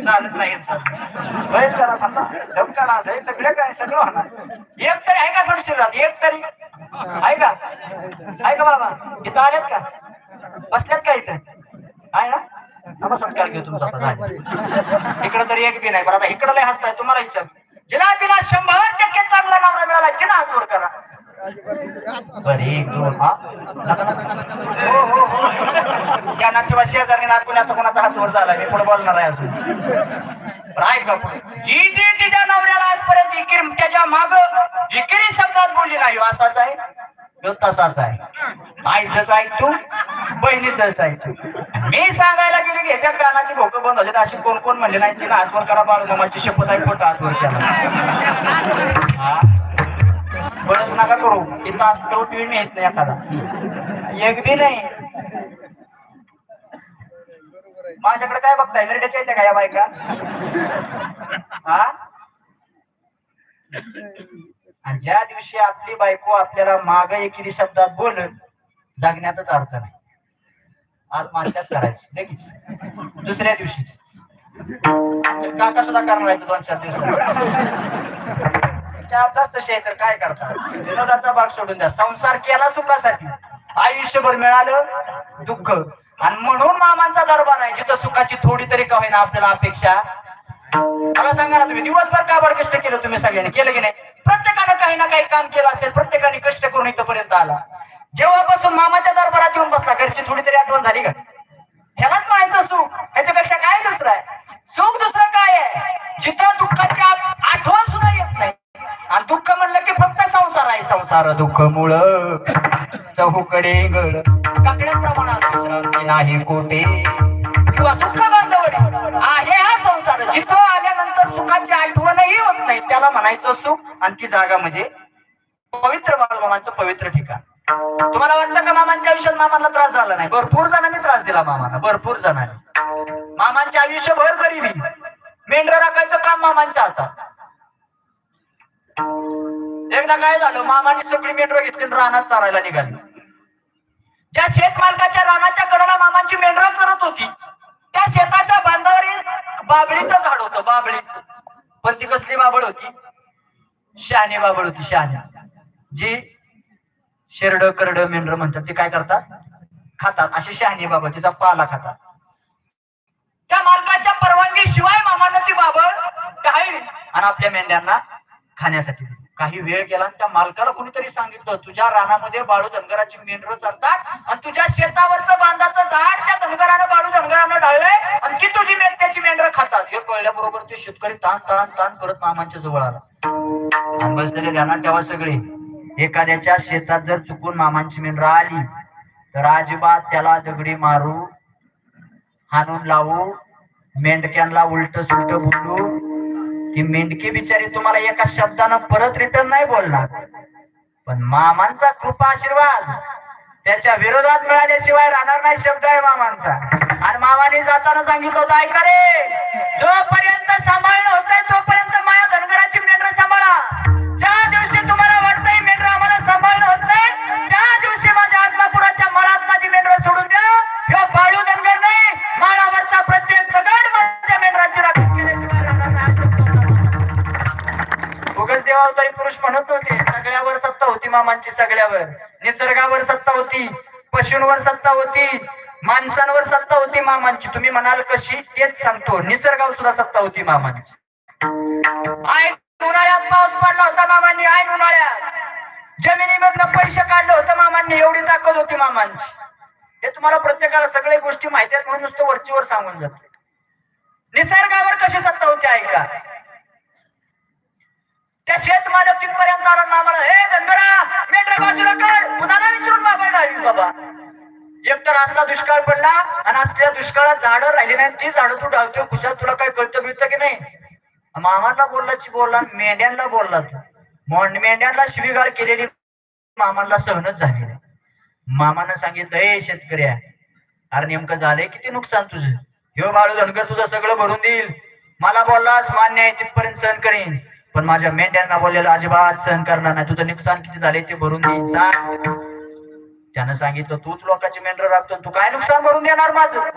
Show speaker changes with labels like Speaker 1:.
Speaker 1: चालत नाही सगळं काय सगळं होणार एक तरी आहे का थोडी शरीरात एक तरी आहे का आहे का बाबा इथं आलेत का बसल्यात का इथं आहे ना नमस्कार घेऊ तुमचा इकडं तरी एक बी नाही बरं आता इकडं लय हसताय तुम्हाला इच्छा जिला जिला शंभर टक्के चांगला नवरा मिळाला जिना हात वर करा बरे एक दोन हा. त्यांना किंवा शेजारी नात कुणाचा कोणाचा हात वर झाला मी पुढे बोलणार आहे अजून. बरं, ऐक का जी जी तिच्या नवऱ्याला आजपर्यंत इकिर त्याच्या माग इकिरी शब्दात बोलली नाही असाच आहे ह्यो तसाच आहे. आईच ऐक तू बहिणीच ऐक मी सांगायला गेले की ह्याच्या कानाची भोक बंद होते अशी कोण कोण म्हणले नाही तिला हातवर करा बाळूमामाची शपथ आहे खोटं हातवर बरंच नका करू इथं असतो तर टीव्ही येत नाही एखादा. एक बी नाही. माझ्याकडे काय बघताय? मिरड्याच्या येते का या बायका? हा? आणि ज्या दिवशी आपली बायको आपल्याला माग एकेरी शब्दात बोलत जगण्यातच अर्थ नाही. आत्महत्याच करायची लगेच. दुसऱ्या दिवशी काका सुद्धा करणार आहे दोन चार दिवसात. चार अभ्यास तसे आहे तर काय करतात विनोदाचा भाग सोडून द्या. संसार केला सुखासाठी. आयुष्यभर मिळालं दुःख. आणि म्हणून मामांचा दरबार आहे. जिथं सुखाची थोडी तरी का होईना आपल्याला अपेक्षा. मला सांगा ना तुम्ही दिवसभर काबड कष्ट केलं तुम्ही सगळ्यांनी? केलं की नाही? प्रत्येकानं काही ना काही काम केलं असेल प्रत्येकाने कष्ट करून इथपर्यंत आला. जेव्हापासून मामाच्या दरबारात येऊन बसला घरची थोडी तरी आठवण झाली का? ह्यालाच माहिती सुख. ह्याच्यापेक्षा काय दुसरं आहे? सुख दुसरं काय आहे? जिथं दुःखाची आठवण सुद्धा येत नाही. आणि दुःख म्हणलं की फक्त संसार आहे संसार दुःख मुळ चहूकडे गड. काकड्या प्रमाणात विश्रांती नाही कोठे. किंवा दुःख बांधवडे आहे हा संसार. जिथं आल्यानंतर सुखाची आठवणही होत नाही. त्याला म्हणायचं सुख आणि ती जागा म्हणजे पवित्र बाळमामांचं पवित्र ठिकाण. तुम्हाला वाटतं का मामांच्या आयुष्यात मामाला त्रास झाला नाही? भरपूर जणांनी त्रास दिला मामाला भरपूर जणांनी. मामांचे आयुष्य भर गरिबी. मेंढर राखायचं काम मामांच्या हातात. एकदा काय झालं? मामाने सगळी मेंढरं घेतली रानात चारायला निघाली. ज्या शेतमालकाच्या रानाच्या कडेला मामांची मेंढर चरत होती त्या शेताच्या बांधावर बाबळीचं झाड होतं बाबळीचं. पण ती कसली बाबळ होती? शहाणे बाबळ होती शहाणे. जी शेरड करड मेंढर म्हणतात ते काय करतात? खातात. अशी शहाणी बाबा तिचा पाला खातात. त्या मालकाच्या परवानगी शिवाय मामानं ती बाबळ काही आणि आपल्या मेंढ्यांना खाण्यासाठी काही वेळ गेला आणि त्या मालकाला कोणीतरी सांगितलं तुझ्या रानामध्ये बाळू धनगराची मेंढर चालतात आणि तुझ्या शेतावरचं बांधाचं झाड त्या धनगरानं बाळू धनगरानं डाळलंय आणि ती तुझी मेंढ त्याची मेंढरं खातात. हे कळल्याबरोबर ते शेतकरी ताण ताण ताण करत मामांच्या जवळ आला. बसलेले ध्यानात ठेवा सगळे. एखाद्याच्या शेतात जर चुकून मामांची मेंढर आली तर अजिबात त्याला दगडी मारू हाणून लावू मेंढक्यांना उलट सुलट बोलू ती मेंढकी बिचारी तुम्हाला एका शब्दानं परत रिटर्न नाही बोलणार. पण मामांचा कृपा आशीर्वाद त्याच्या विरोधात मिळाल्याशिवाय राहणार नाही शब्द आहे मामांचा. आणि मामाने जाताना सांगितलं होतं ऐका रे जोपर्यंत सांभाळणं होतंय तोपर्यंत माया म्हणत होते सगळ्यावर सत्ता होती मामांची सगळ्यावर. निसर्गावर सत्ता होती पशूंवर सत्ता होती माणसांवर सत्ता होती मामांची. तुम्ही म्हणाल कशी? तेच सांगतो. निसर्गावर सुद्धा सत्ता होती मामांची. आय उन्हाळ्यात पाऊस पडला होता मामांनी आय उन्हाळ्यात. जमिनीमधनं पैसे काढलं होतं मामांनी एवढी ताकद होती मामांची. हे तुम्हाला प्रत्येकाला सगळ्या गोष्टी माहिती आहेत म्हणून नुसतं वरचीवर सांगून जात. निसर्गावर कशी सत्ता होती ऐका. त्या शेतमालक तिथपर्यंत आला आम्हाला हे धनगरा मेंढरा बाजूला कर कुणाला विचारून बाबा डाळी बाबा. एक तर असला दुष्काळ पडला आणि असल्या दुष्काळात झाडं राहिली नाही ती झाडं तू डावतो कुशात तुला काय कळतं मिळतं की नाही? मामांना बोललाची बोलला मेंढ्यांना बोलला तू. मेंढ्यांना शिवीगाळ केलेली मामांना सहनच झाली नाही. मामानं सांगितलं हे शेतकऱ्या अरे नेमकं झालंय किती नुकसान तुझं? हे बाळू धनगर तुझं सगळं भरून देईल. मला बोललास मान्य आहे तिथपर्यंत सहन करीन. पण माझ्या मेंढ्यांना बोललेलं अजिबात सहन करणार नाही. तुझं नुकसान किती झाले ते भरून देईन त्यानं सांगितलं तूच लोकांची मेंढर राखतो तू काय नुकसान भरून देणार माझं?